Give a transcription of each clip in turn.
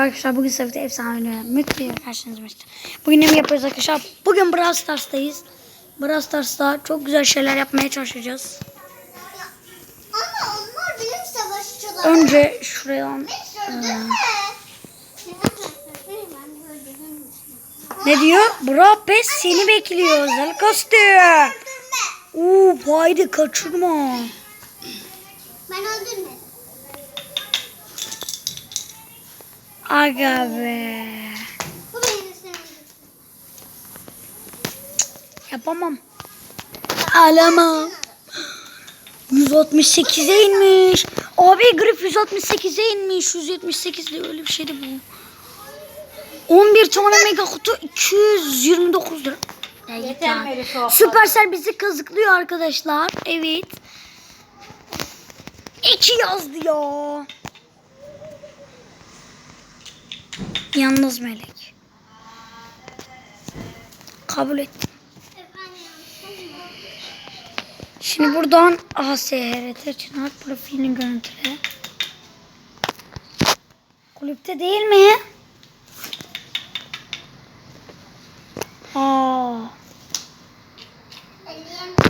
arkadaşlar bugün sınıfta efsane mutlu karşınızdayız. Bugün ne mi yapıyoruz arkadaşlar? Bugün Brawl Stars'tayız. Brawl Stars'ta çok güzel şeyler yapmaya çalışacağız. Ama onlar benim savaşçılarım. Önce şuradan Öldürme. ne diyor? Brawl Pass seni bekliyor özel kostüm. Oo haydi kaçırma. Ben öldürmedim. Aga be. Bu. Yapamam. Ağlama. 168'e inmiş. Abi grip 168'e inmiş. 178 de öyle bir şeydi bu. 11 tane mega kutu 229 lira. Ya Yeter. Süpersel bizi kazıklıyor arkadaşlar. Evet. 2 yazdı ya. Yalnız melek. Kabul ettim. Şimdi buradan ASHRT Çınar profilini görüntüle. Kulüpte değil mi? Aa.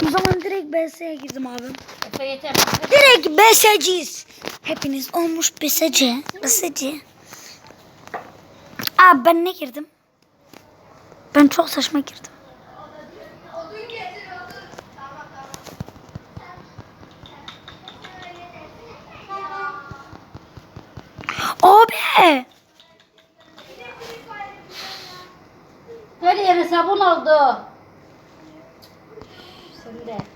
O zaman direkt BS'ye girdim abi. Direkt BS'ciyiz. Hepiniz olmuş BSC. BSC. Aa ben ne girdim? Ben çok saçma girdim. Abi. Her yere sabun oldu. Sen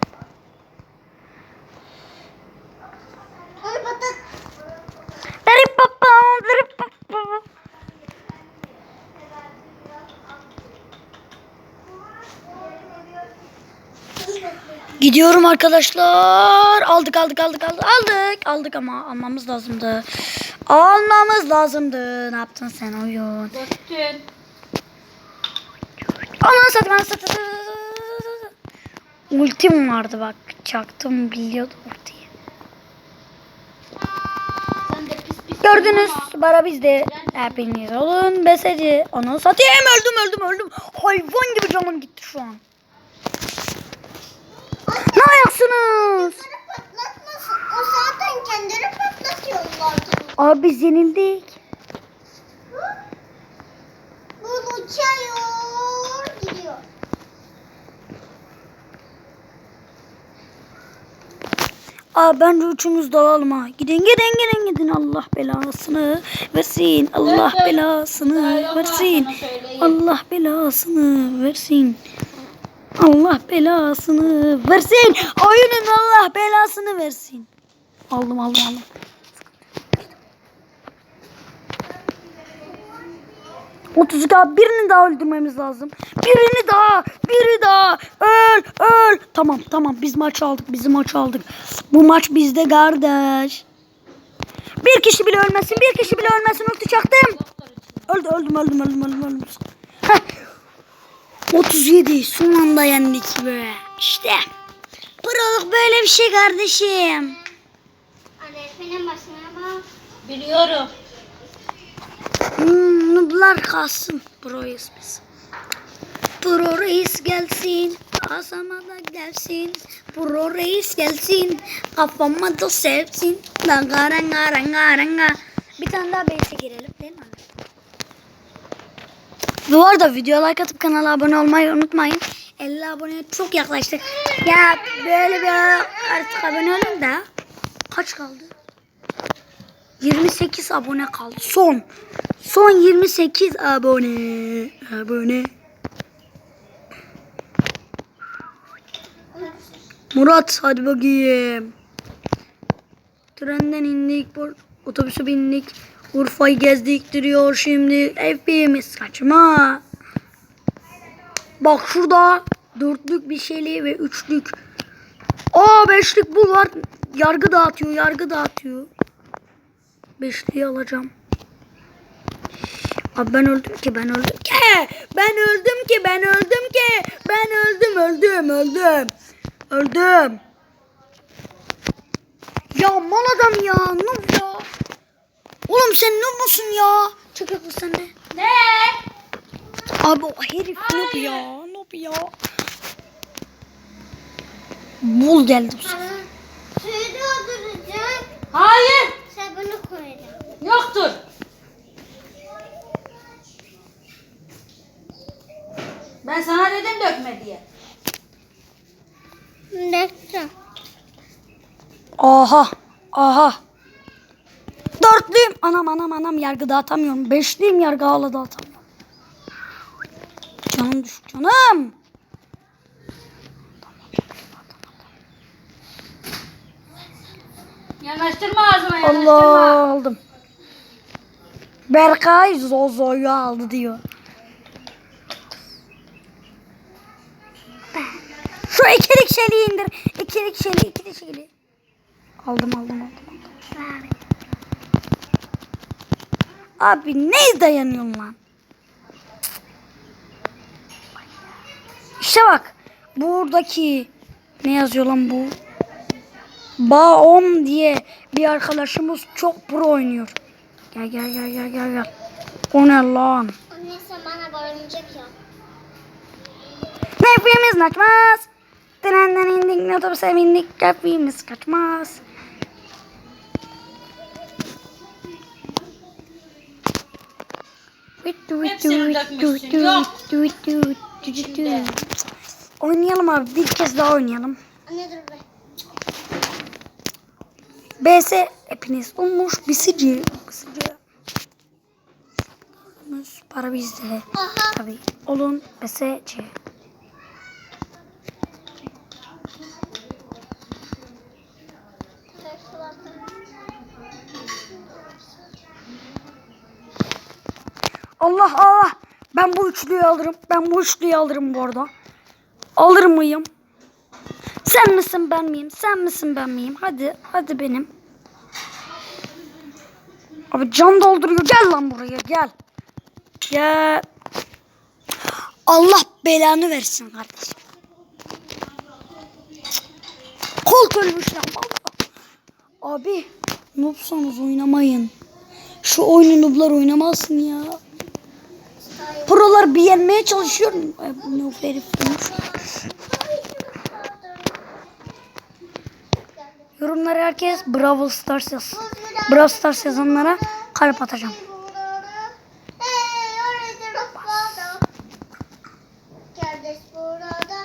Gidiyorum arkadaşlar. Aldık aldık aldık aldık aldık. Aldık ama almamız lazımdı. Almamız lazımdı. Ne yaptın sen oyun? Döktün. Aman aman satayım. Ultim vardı bak. Çaktım de pis pis. Gördünüz. Bara bizde. Hepiniz olun. Beseci. Onu satayım. Öldüm öldüm öldüm. Hayvan gibi canım gitti şu an. Ne ayaksınız? O zaten kendileri patlatıyorlardı. Abi biz yenildik. Bu uçuyor gidiyor. Abi bence üçümüz dalalım ha. Gidin gidin gidin gidin. Allah belasını versin. Allah belasını versin. Allah belasını versin. Allah belasını versin. Oyunun Allah belasını versin. Aldım aldım aldım. Otuz abi birini daha öldürmemiz lazım. Birini daha, biri daha. Öl, öl. Tamam, tamam. Biz maç aldık, biz maç aldık. Bu maç bizde kardeş. Bir kişi bile ölmesin, bir kişi bile ölmesin. Ulti çaktım. Öldü, öldüm, öldüm, öldüm, öldüm, öldüm. Heh. 37 son anda yendik be. İşte. Prolog böyle bir şey kardeşim. Anne benim başına bak. Biliyorum. Hmm, nublar kalsın. Pro'yuz biz. Pro reis gelsin. Asama da gelsin. Pro reis gelsin. Kafama da sevsin. Ranga ranga ranga ranga. Bir tane daha base'e girelim değil mi? Bu arada video like atıp kanala abone olmayı unutmayın. 50 aboneye çok yaklaştık. Ya böyle bir artık abone olun da. Kaç kaldı? 28 abone kaldı. Son. Son 28 abone. Abone. Murat hadi bakayım. Trenden indik. Otobüse bindik. Urfa'yı gezdik duruyor şimdi. Hepimiz kaçma. Bak şurada dörtlük bir şeyli ve üçlük. Aa beşlik bu var. Yargı dağıtıyor, yargı dağıtıyor. Beşliği alacağım. Abi ben öldüm ki ben öldüm ki. Ben öldüm ki ben öldüm ki. Ben öldüm öldüm öldüm. Öldüm. Ya mal adam ya. Noob ya. Oğlum sen noob musun ya? Çekil bu sende. Ne? Abi o herif noob ya. Noob ya. Bul geldi bu sefer. Suyu dolduracak. Hayır. Sabunu koyacağım. Yoktur. Ben sana dedim dökme diye. Döktüm. Aha. Aha. Dörtlüyüm. Anam anam anam yargı dağıtamıyorum. Beşliyim yargı hala dağıtamıyorum. Canım düş canım. Yanaştırma ağzına yanaştırma. Allah aldım. Berkay Zozo'yu aldı diyor. Şu ikilik şeliği indir. İkilik şeliği, ikilik şeliği. Aldım aldım aldım. aldım. Abi ne dayanıyorsun lan? İşte bak. Buradaki ne yazıyor lan bu? Baon diye bir arkadaşımız çok pro oynuyor. Gel gel gel gel gel gel. O ne lan? Sen bana barınacak ya. Nefimiz kaçmaz. Trenden indik, otobüse bindik, nefimiz kaçmaz. Hepsini dökmüşsün, yok. Oynayalım abi. Bir kez daha oynayalım. Anne dur be. BS hepiniz olmuş bisici. Bisici. Para bizde. Tabii. Olun BSC. Allah Allah. Ben bu üçlüyü alırım. Ben bu üçlüyü alırım bu arada. Alır mıyım? Sen misin ben miyim? Sen misin ben miyim? Hadi. Hadi benim. Abi can dolduruyor. Gel lan buraya gel. Gel. Allah belanı versin kardeşim. Kol ölmüş lan. Abi noobsanız oynamayın. Şu oyunu nooblar oynamasın ya. Prolar bir yenmeye çalışıyor. Ay, bu noob herif. Yorumlara herkes Bravo Stars yazsın. Brawl Stars yazanlara kalp atacağım. Kardeş burada.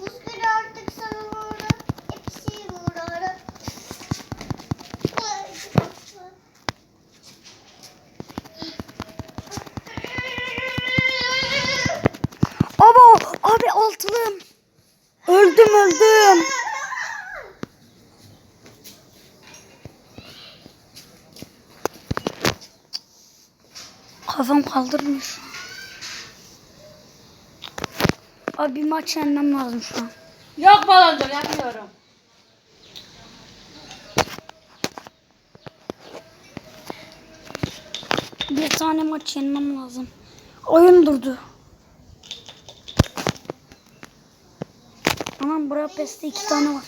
Buz bir artık sana burada. Hepsi burada. Abo abi altılım. Öldüm öldüm. Kafam kaldırmıyor. Abi bir maç yenmem lazım şu an. Yok baloncu yapmıyorum. Bir tane maç yenmem lazım. Oyun durdu. Anam buraya peste iki tane var.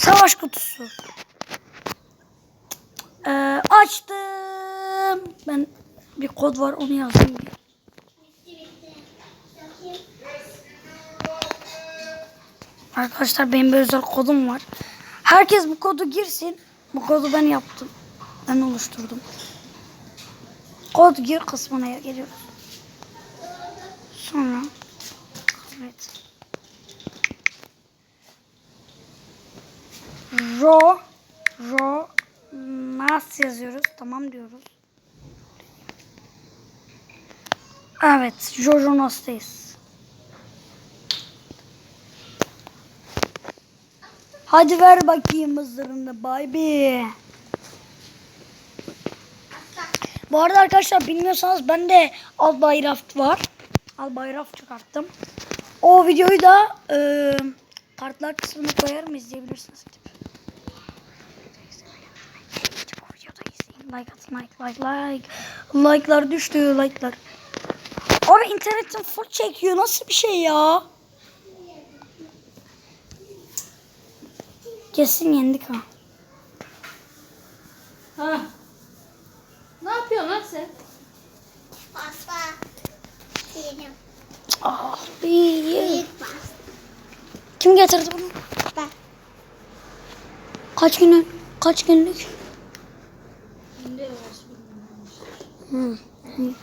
Savaş kutusu. Açtım. Ben bir kod var onu yazdım. Arkadaşlar benim bir özel kodum var. Herkes bu kodu girsin. Bu kodu ben yaptım. Ben oluşturdum. Kod gir kısmına geliyoruz. Evet. Jojo Nas'tayız. Hadi ver bakayım mızırını bay bi. Bu arada arkadaşlar bilmiyorsanız bende Al Bayraft var. Al Bayraft çıkarttım. O videoyu da e, kartlar kısmına koyarım izleyebilirsiniz. Like atın like like like. Like'lar düştü like'lar. Abi internetim full çekiyor. Nasıl bir şey ya? Kesin yendik ha. Ha. Ne yapıyorsun lan sen? Pasta. Yedim. Ah bir. Kim getirdi bunu? Ben. Kaç günlük? Kaç günlük? Şimdi Hmm. hmm.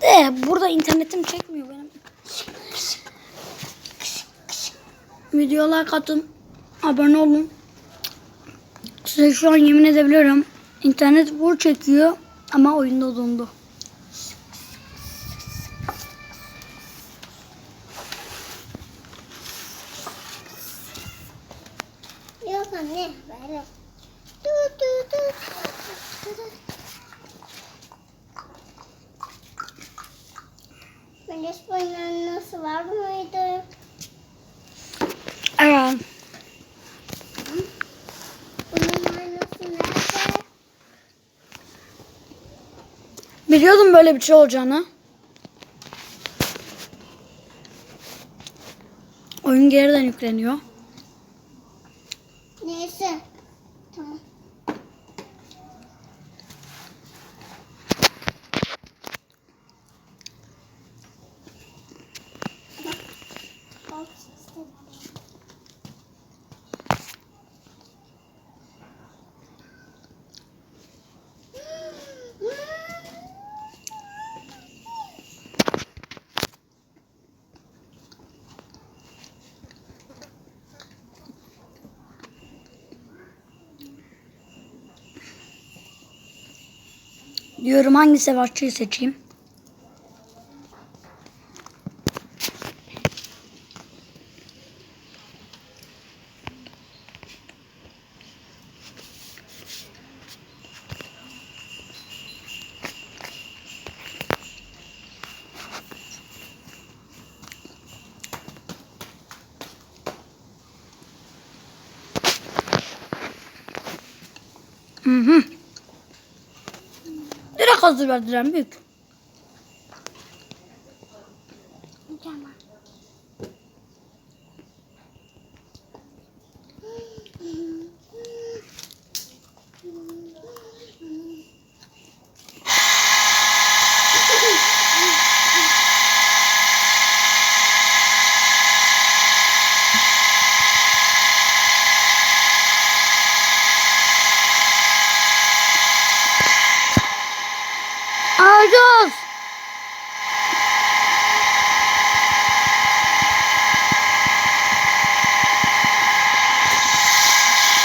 De burada internetim çekmiyor benim. Videolar katın. Abone olun. Size şu an yemin edebilirim. İnternet vur çekiyor ama oyunda dondu. Yok anne. Böyle. Du, du, du, du, du. Melis bunun nasıl var mıydı? Evet. Bunun aynası nerede? Biliyordum böyle bir şey olacağını. Oyun geriden yükleniyor. Neyse. Tamam. Bak, işte. Diyorum hangi savaşçıyı seçeyim? Direkt hazır verdiler büyük. Alacağız.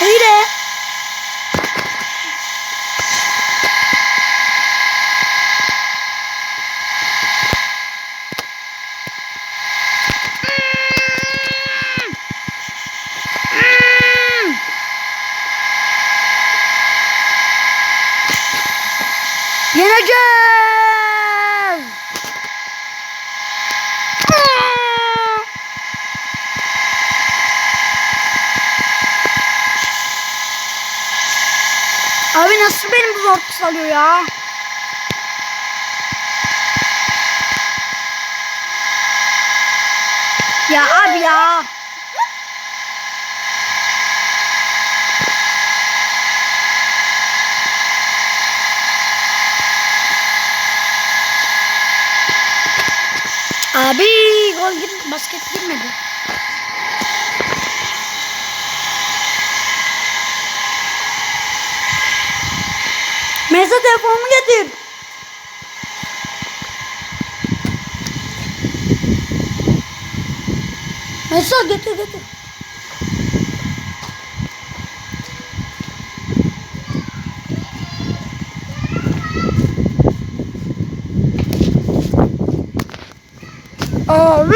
Hile. Yeneceğiz. Abi nasıl benim bu zor salıyor ya? Ya abi ya. Abi gol gir basket girmedi. Mesa telefonumu getir. Mesa getir getir. Abi.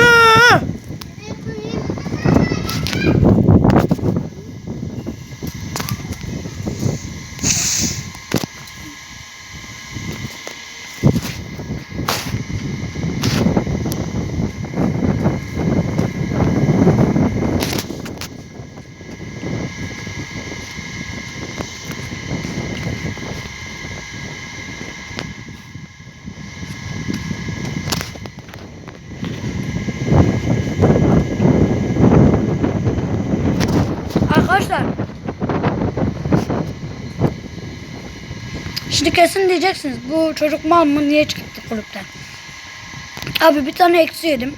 Arkadaşlar. Şimdi kesin diyeceksiniz bu çocuk mal mı niye çıktı kulüpten? Abi bir tane eksi yedim.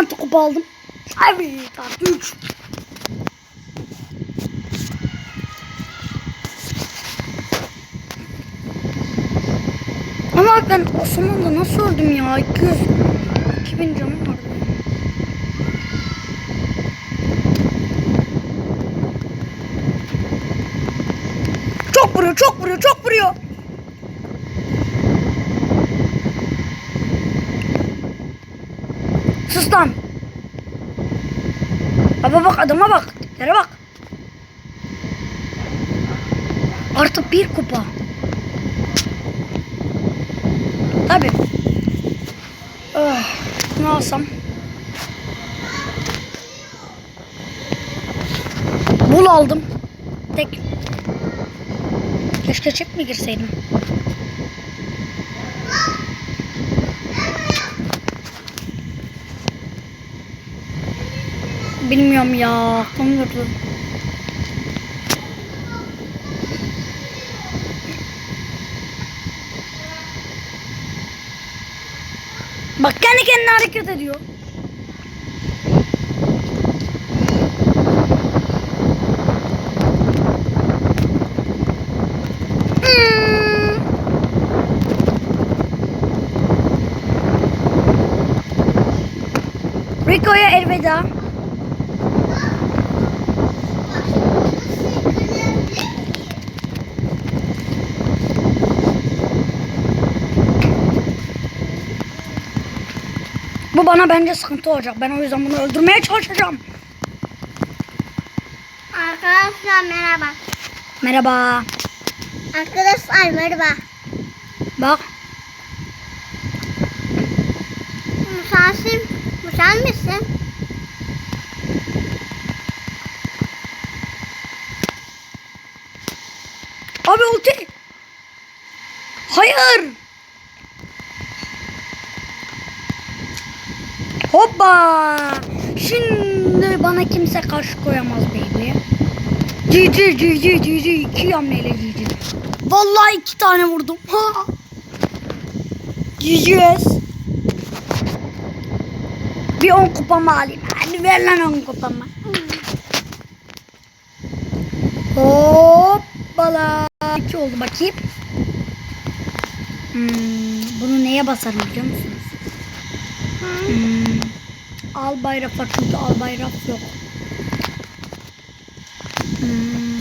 artı kupa aldım. Evet artı 3. Ama ben Osmanlı'da nasıl öldüm ya? 200 2000 canım vardı. Çok vuruyor, çok vuruyor, çok vuruyor. Sus lan. Baba bak adama bak. Yere bak. Artık bir kupa. Tabii. Oh, ne alsam? Bul aldım. Tek. Keşke çift mi girseydim? Bilmiyorum ya. Aklım durdu. Bak kendi kendine hareket ediyor. Rico'ya elveda. Bana bence sıkıntı olacak. Ben o yüzden bunu öldürmeye çalışacağım. Arkadaşlar merhaba. Merhaba. Arkadaşlar merhaba. Bak. Musasim, bu sen misin? Abi ulti. Hayır. Hoppa. Şimdi bana kimse karşı koyamaz baby. Cici cici cici iki hamleyle cici. Vallahi iki tane vurdum. Ha. GGS. Bir on kupamı alayım. Hadi ver lan on kupamı. Hoppala. İki oldu bakayım. Hmm, bunu neye basarım biliyor musunuz? Hmm, al bayrak var çünkü al bayrak yok. Hmm.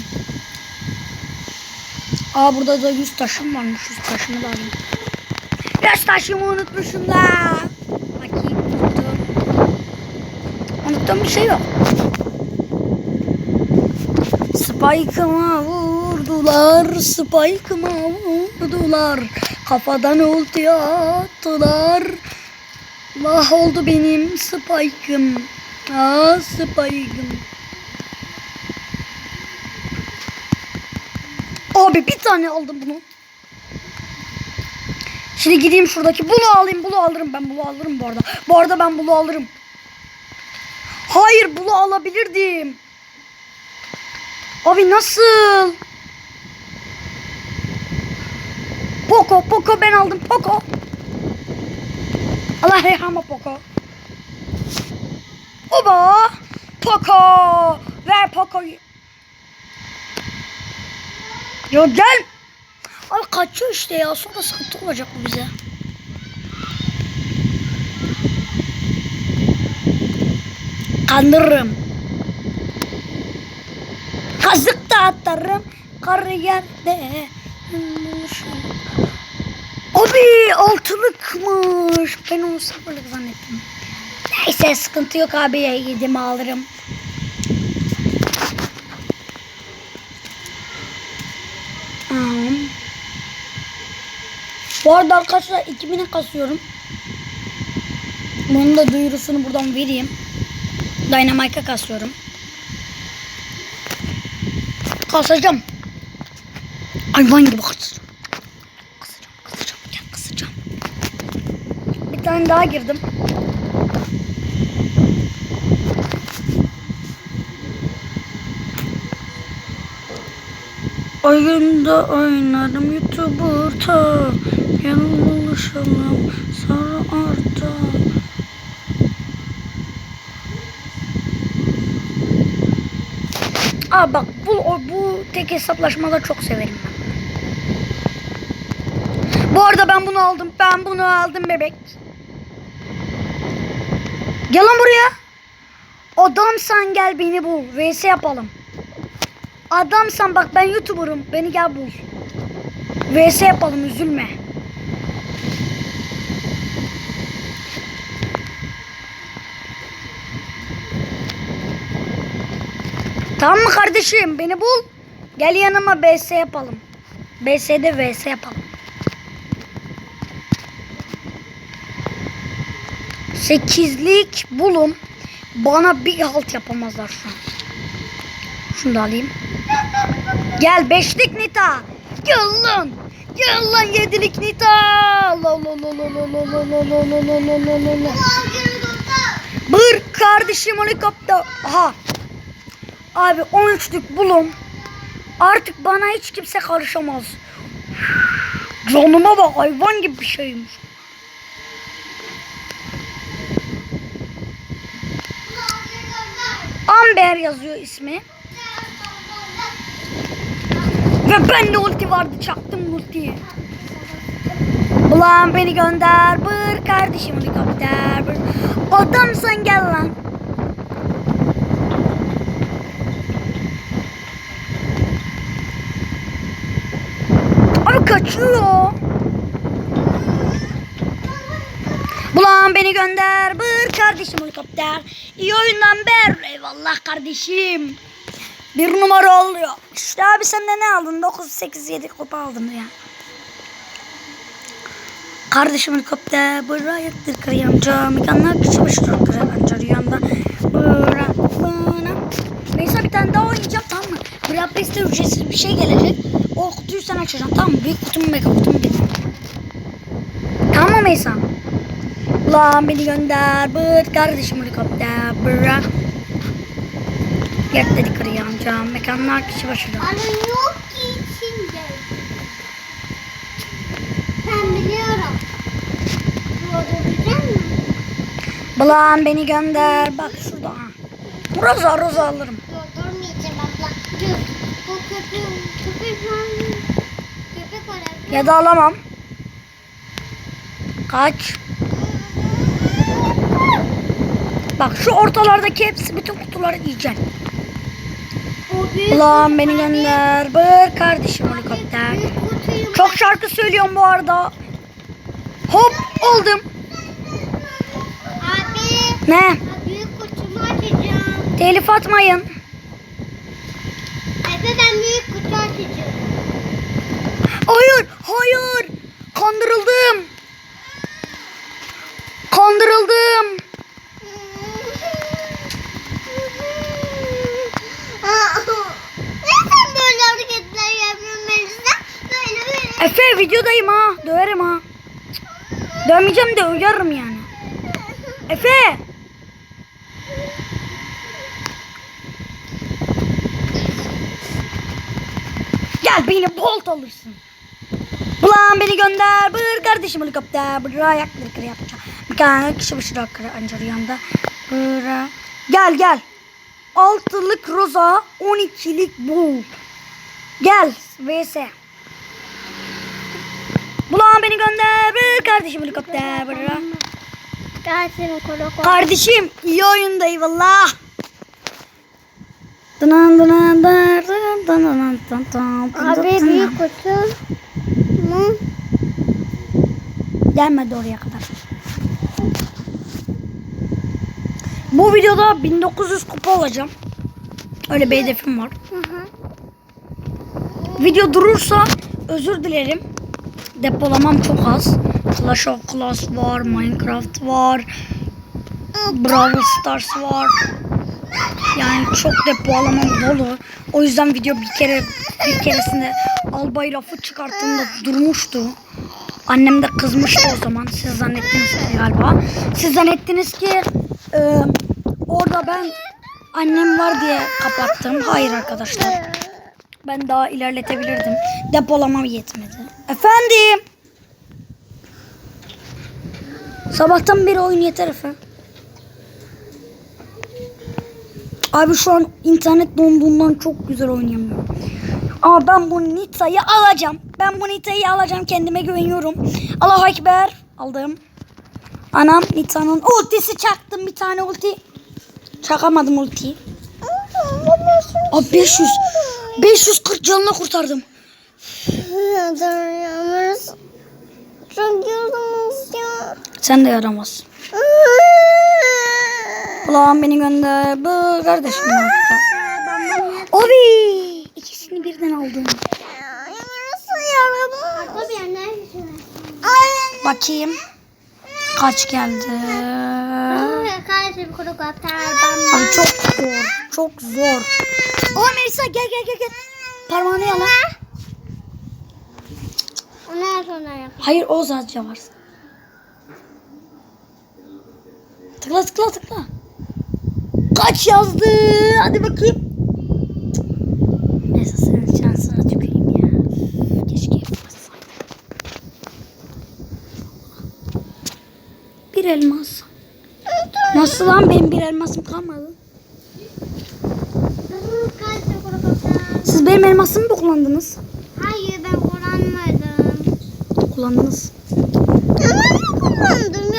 Aa burada da yüz taşım varmış. Yüz taşımı da alayım. Yüz taşımı unutmuşum da. Bakayım unuttum. Unuttuğum bir şey yok. Spike'ıma vurdular, Spike'ıma vurdular. Kafadan ulti attılar. Vah oldu benim Spike'ım. Ah Spike'ım. Abi bir tane aldım bunu. Şimdi gideyim şuradaki bulu alayım. Bulu alırım ben bulu alırım bu arada. Bu arada ben bulu alırım. Hayır bulu alabilirdim. Abi nasıl? Poco, Poco ben aldım Poco. Allah rehama Poco. Oba! Poco! Ver Poco'yu. Ya gel. Abi kaçıyor işte ya. Sonra sıkıntı olacak bu bize. Kandırırım. Kazık da atarım. Kariyerde. Abi altılıkmış. Ben onu sıfırlık zannettim. Neyse sıkıntı yok abi. Yedim alırım. Hmm. Bu arada arkadaşlar 2000'e kasıyorum. Bunun da duyurusunu buradan vereyim. Dynamite'a kasıyorum. Kasacağım. Hayvan gibi. Kasacağım, tane daha girdim. Oyunda oynarım YouTuber tam Yanım ulaşalım sonra arta Aa bak bu, bu tek hesaplaşmaları çok severim ben. Bu arada ben bunu aldım. Ben bunu aldım bebek. Gel lan buraya. Adamsan gel beni bul. VS yapalım. Adamsan bak ben YouTuber'ım. Beni gel bul. VS yapalım üzülme. Tamam mı kardeşim? Beni bul. Gel yanıma BS yapalım. BS'de VS yapalım. Sekizlik bulum. Bana bir halt yapamazlar şu an. Şunu da alayım. Gel beşlik Nita. Gel lan. Gel lan yedilik Nita. Bır kardeşim helikopter. Aha. Abi 13'lük bulum. Artık bana hiç kimse karışamaz. Canıma bak hayvan gibi bir şeymiş. Amber yazıyor ismi. Ve ben de ulti vardı çaktım ultiyi. Ulan beni gönder bır kardeşim helikopter bır. Adamsan gel lan. Abi kaçıyor. Bulan beni gönder. Bır kardeşim helikopter. İyi oyundan ber. Eyvallah kardeşim. Bir numara oluyor. İşte abi sen de ne aldın? 9, 8, 7 kupa aldın ya. Kardeşim helikopter. Bıra yaktır kıyamca. Mekanlar başlıyor kıyamca rüyamda. Bıra bıra. Neyse bir tane daha oynayacağım tamam mı? Bıra Peste ücretsiz bir şey gelecek. O kutuyu sen açacaksın tamam mı? Büyük kutumu mega kutumu getir. Tamam mı Meysa? Ulan beni gönder. Bırt kardeşim helikopter. Bırak. Yak dedi kırıyor amcam. Mekanlar kişi başında. Ana yok ki içinde. Ben biliyorum. Bulan beni gönder. Bak şurada. Roza roza alırım. Doldurmayacağım abla. Dur. Bu köpek, köpek var. Köpek var. Ya da alamam. Kaç. Bak şu ortalardaki hepsi bütün kutuları büyük Ulan beni gönder. Bır kardeşim helikopter. Çok şarkı söylüyorum bu arada. Hop oldum. Abi. Ne? Büyük kutumu açacağım. Telif atmayın. Efe ben büyük kutu açacağım. Hayır, hayır. Kandırıldım. Kandırıldım. Neden böyle hareketler yapıyorsun Melisa? Böyle böyle. Efe videodayım ha. Döverim ha. Dövmeyeceğim de uyarırım yani. Efe. Gel beni bolt alırsın. Ulan beni gönder. Bır kardeşim helikopter. Bır ayakları kırı yapacağım. Bir tane kişi başı da kırı anca rüyamda. Bır. Gel gel. Altılık roza. 12'lik bu. Gel vs. Bulan beni gönder. Kardeşim helikopter. Bır. Gelsin kolo kolo. Kardeşim iyi oyunda eyvallah. Dınan dınan dınan dınan dınan dınan dınan Abi büyük kutu mu? Gelmedi oraya kadar. Bu videoda 1900 kupa olacağım. Öyle bir hedefim var. Hı hı. Video durursa özür dilerim. Depolamam çok az. Clash of Clans var, Minecraft var, Brawl Stars var. Yani çok depo alamam dolu. O yüzden video bir kere bir keresinde albay lafı çıkarttığımda durmuştu. Annem de kızmıştı o zaman. Siz zannettiniz ki galiba. Siz zannettiniz ki e, orada ben annem var diye kapattım. Hayır arkadaşlar. Ben daha ilerletebilirdim. Depolamam yetmedi. Efendim. Sabahtan beri oyun yeter efendim. Abi şu an internet donduğundan çok güzel oynayamıyorum. Ama ben bu Nita'yı alacağım. Ben bu Nita'yı alacağım. Kendime güveniyorum. Allahu Ekber. Aldım. Anam Nita'nın ultisi çaktım bir tane ulti. Çakamadım ultiyi. Abi 500. 540 canını kurtardım. Duruyoruz. Çok yoruldunuz ya. Sen de yaramazsın. Ulan beni gönder. Bu kardeşim. Abi. ikisini birden aldım. Nasıl yaramaz? Bakayım. Kaç geldi? Abi çok zor. Çok zor. O Melisa gel gel gel gel. Parmağını yala. Ondan sonra yap. Hayır o sadece var. Tıkla tıkla tıkla. Kaç yazdı? Hadi bakayım. Neyse senin şansına tüküreyim ya. Keşke yapmasaydım. Bir elmas. Nasıl lan benim bir elmasım kalmadı? Benim elmasımı mı kullandınız? Hayır ben kullanmadım. Kullandınız. Ben mi kullandım